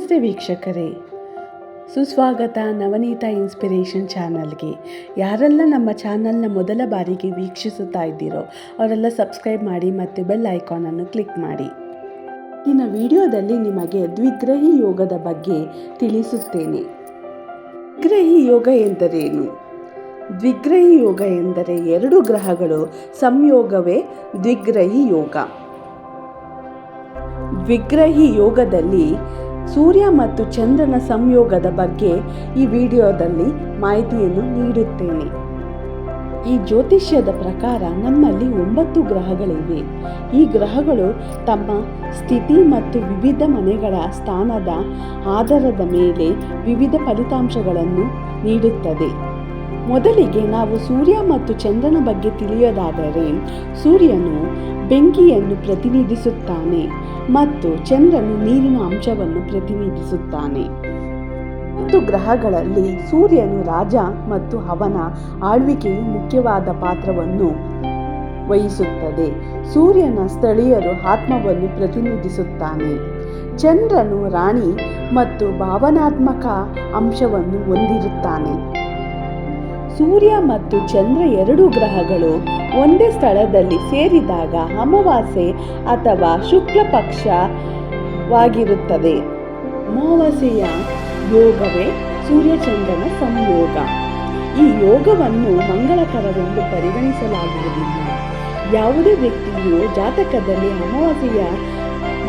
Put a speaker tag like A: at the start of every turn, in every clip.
A: ನಮಸ್ತೆ ವೀಕ್ಷಕರೇ. ಸುಸ್ವಾಗತ ನವನೀತ ಇನ್ಸ್ಪಿರೇಷನ್ ಚಾನಲ್ಗೆ. ಯಾರೆಲ್ಲ ನಮ್ಮ ಚಾನಲ್ನ ಮೊದಲ ಬಾರಿಗೆ ವೀಕ್ಷಿಸುತ್ತಾ ಇದ್ದೀರೋ, ಅವರೆಲ್ಲ ಸಬ್ಸ್ಕ್ರೈಬ್ ಮಾಡಿ ಮತ್ತು ಬೆಲ್ ಐಕಾನನ್ನು ಕ್ಲಿಕ್ ಮಾಡಿ. ಇನ್ನು ವಿಡಿಯೋದಲ್ಲಿ ನಿಮಗೆ ದ್ವಿಗ್ರಹಿ ಯೋಗದ ಬಗ್ಗೆ ತಿಳಿಸುತ್ತೇನೆ. ದ್ವಿಗ್ರಹಿ ಯೋಗ ಎಂದರೇನು? ದ್ವಿಗ್ರಹಿ ಯೋಗ ಎಂದರೆ ಎರಡು ಗ್ರಹಗಳು ಸಂಯೋಗವೇ ದ್ವಿಗ್ರಹಿ ಯೋಗ. ದ್ವಿಗ್ರಹಿ ಯೋಗದಲ್ಲಿ ಸೂರ್ಯ ಮತ್ತು ಚಂದ್ರನ ಸಂಯೋಗದ ಬಗ್ಗೆ ಈ ವಿಡಿಯೋದಲ್ಲಿ ಮಾಹಿತಿಯನ್ನು ನೀಡುತ್ತೇನೆ. ಈ ಜ್ಯೋತಿಷ್ಯದ ಪ್ರಕಾರ ನಮ್ಮಲ್ಲಿ ಒಂಬತ್ತು ಗ್ರಹಗಳಿವೆ. ಈ ಗ್ರಹಗಳು ತಮ್ಮ ಸ್ಥಿತಿ ಮತ್ತು ವಿವಿಧ ಮನೆಗಳ ಸ್ಥಾನದ ಆಧಾರದ ಮೇಲೆ ವಿವಿಧ ಫಲಿತಾಂಶಗಳನ್ನು ನೀಡುತ್ತದೆ. ಮೊದಲಿಗೆ ನಾವು ಸೂರ್ಯ ಮತ್ತು ಚಂದ್ರನ ಬಗ್ಗೆ ತಿಳಿಯೋದಾದರೆ ಸೂರ್ಯನು ಬೆಂಕಿಯನ್ನು ಪ್ರತಿನಿಧಿಸುತ್ತಾನೆ ಮತ್ತು ಚಂದ್ರನು ನೀರಿನ ಅಂಶವನ್ನು ಪ್ರತಿನಿಧಿಸುತ್ತಾನೆ. ಮತ್ತು ಗ್ರಹಗಳಲ್ಲಿ ಸೂರ್ಯನು ರಾಜ ಮತ್ತು ಅವನ ಆಳ್ವಿಕೆಯು ಮುಖ್ಯವಾದ ಪಾತ್ರವನ್ನು ವಹಿಸುತ್ತದೆ. ಸೂರ್ಯನ ಸ್ಥಳೀಯರು ಆತ್ಮವನ್ನು ಪ್ರತಿನಿಧಿಸುತ್ತಾನೆ. ಚಂದ್ರನು ರಾಣಿ ಮತ್ತು ಭಾವನಾತ್ಮಕ ಅಂಶವನ್ನು ಹೊಂದಿರುತ್ತಾನೆ. ಸೂರ್ಯ ಮತ್ತು ಚಂದ್ರ ಎರಡೂ ಗ್ರಹಗಳು ಒಂದೇ ಸ್ಥಳದಲ್ಲಿ ಸೇರಿದಾಗ ಅಮಾವಾಸ್ಯೆ ಅಥವಾ ಶುಕ್ಲ ಪಕ್ಷವಾಗಿರುತ್ತದೆ ಅಮಾವಾಸ್ಯೆಯ ಯೋಗವೇ ಸೂರ್ಯಚಂದ್ರನ ಸಂಯೋಗ. ಈ ಯೋಗವನ್ನು ಮಂಗಳಕರವೆಂದು ಪರಿಗಣಿಸಲಾಗುವುದಿಲ್ಲ. ಯಾವುದೇ ವ್ಯಕ್ತಿಯು ಜಾತಕದಲ್ಲಿ ಅಮಾವಾಸ್ಯೆಯ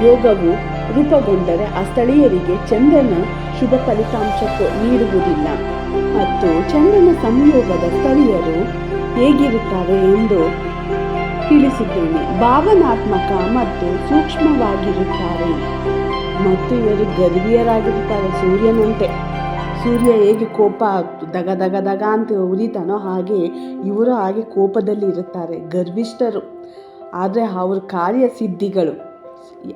A: ಯೋಗವು ರೂಪುಗೊಂಡರೆ ಆ ಸ್ಥಳೀಯರಿಗೆ ಚಂದ್ರನ ಶುಭ ಫಲಿತಾಂಶಕ್ಕೂ ನೀಡುವುದಿಲ್ಲ. ಮತ್ತು ಚಂದ್ರನ ಸಂಯೋಗದ ಸ್ಥಳೀಯರು ಹೇಗಿರುತ್ತಾರೆ ಎಂದು ತಿಳಿಸಿದ್ದೇನೆ. ಭಾವನಾತ್ಮಕ ಮತ್ತು ಸೂಕ್ಷ್ಮವಾಗಿರುತ್ತಾರೆ. ಮತ್ತು ಇವರು ಗರ್ಭೀಯರಾಗಿರುತ್ತಾರೆ ಸೂರ್ಯನಂತೆ. ಸೂರ್ಯ ಹೇಗೆ ಕೋಪ ದಗ ದಗ ದಗ ಅಂತ ಉರಿತಾನೋ ಹಾಗೆ ಇವರು ಹಾಗೆ ಕೋಪದಲ್ಲಿ ಇರುತ್ತಾರೆ ಗರ್ವಿಷ್ಠರು ಆದರೆ ಅವ್ರ ಕಾರ್ಯಸಿದ್ಧಿಗಳು,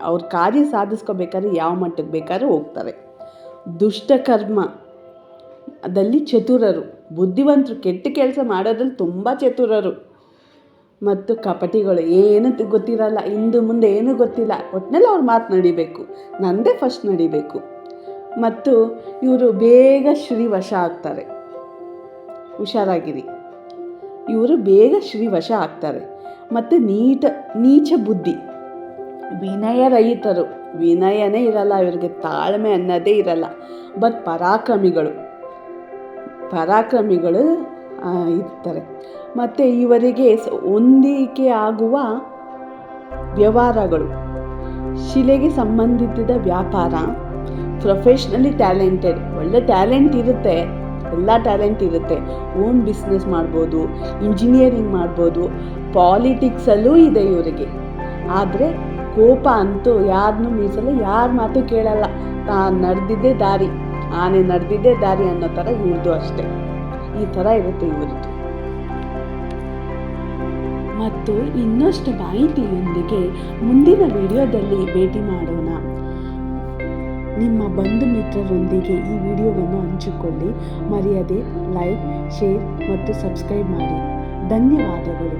A: ಅವ್ರ ಕಾರ್ಯ ಸಾಧಿಸ್ಕೋಬೇಕಾದ್ರೆ ಯಾವ ಮಟ್ಟಕ್ಕೆ ಬೇಕಾದ್ರೂ ಹೋಗ್ತಾರೆ. ದುಷ್ಟಕರ್ಮ. ದಲ್ಲಿ ಚತುರರು. ಬುದ್ಧಿವಂತರು ಕೆಟ್ಟ ಕೆಲಸ ಮಾಡೋದ್ರಲ್ಲಿ ತುಂಬ ಚತುರರು. ಮತ್ತು ಕಪಟಿಗಳು ಏನು ಗೊತ್ತಿರಲ್ಲ ಹಿಂದು ಮುಂದೆ ಏನೂ ಗೊತ್ತಿಲ್ಲ ಒಟ್ಟಿನಲ್ಲಿ ಅವ್ರ ಮಾತು ನಡಿಬೇಕು, ನಂದೇ ಫಸ್ಟ್ ನಡಿಬೇಕು. ಮತ್ತು ಇವರು ಬೇಗ ಶ್ರೀವಶ ಆಗ್ತಾರೆ. ಹುಷಾರಾಗಿರಿ. ಇವರು ಬೇಗ ಶ್ರೀವಶ ಆಗ್ತಾರೆ. ಮತ್ತು ನೀಟ, ನೀಚ ಬುದ್ಧಿ. ವಿನಯರಹಿತರು. ವಿನಯನೇ ಇರಲ್ಲ, ಇವರಿಗೆ ತಾಳ್ಮೆ ಅನ್ನೋದೇ ಇರಲ್ಲ. ಬಟ್ ಪರಾಕ್ರಮಿಗಳು ಪರಾಕ್ರಮಿಗಳು ಇರ್ತಾರೆ. ಮತ್ತು ಇವರಿಗೆ ಹೊಂದಿಕೆ ಆಗುವ ವ್ಯವಹಾರಗಳು. ಶಿಲೆಗೆ ಸಂಬಂಧಿಸಿದ ವ್ಯಾಪಾರ ಪ್ರೊಫೆಷ್ನಲಿ ಟ್ಯಾಲೆಂಟೆಡ್ ಒಳ್ಳೆ ಟ್ಯಾಲೆಂಟ್ ಇರುತ್ತೆ, ಎಲ್ಲ ಟ್ಯಾಲೆಂಟ್ ಇರುತ್ತೆ. ಓನ್ ಬಿಸ್ನೆಸ್ ಮಾಡ್ಬೋದು ಇಂಜಿನಿಯರಿಂಗ್ ಮಾಡ್ಬೋದು ಪಾಲಿಟಿಕ್ಸಲ್ಲೂ ಇದೆ ಇವರಿಗೆ. ಆದರೆ ಕೋಪ ಅಂತೂ ಯಾರನ್ನೂ ಮೀಸಲು ಯಾರ ಮಾತು ಕೇಳಲ್ಲ. ತಾನು ನಡೆದಿದ್ದೇ ದಾರಿ, ಆನೆ ನಡೆದಿದ್ದೇ ದಾರಿ ಅನ್ನೋ ಥರ ಇವ್ರದ್ದು ಅಷ್ಟೇ. ಈ ಥರ ಇರುತ್ತೆ ಇವ್ರದ್ದು. ಮತ್ತು ಇನ್ನಷ್ಟು ಮಾಹಿತಿಯೊಂದಿಗೆ ಮುಂದಿನ ವಿಡಿಯೋದಲ್ಲಿ ಭೇಟಿ ಮಾಡೋಣ. ನಿಮ್ಮ ಬಂಧು ಮಿತ್ರರೊಂದಿಗೆ ಈ ವಿಡಿಯೋವನ್ನು ಹಂಚಿಕೊಳ್ಳಿ. ಮರೆಯದೆ ಲೈಕ್, ಶೇರ್ ಮತ್ತು ಸಬ್ಸ್ಕ್ರೈಬ್ ಮಾಡಿ. ಧನ್ಯವಾದಗಳು.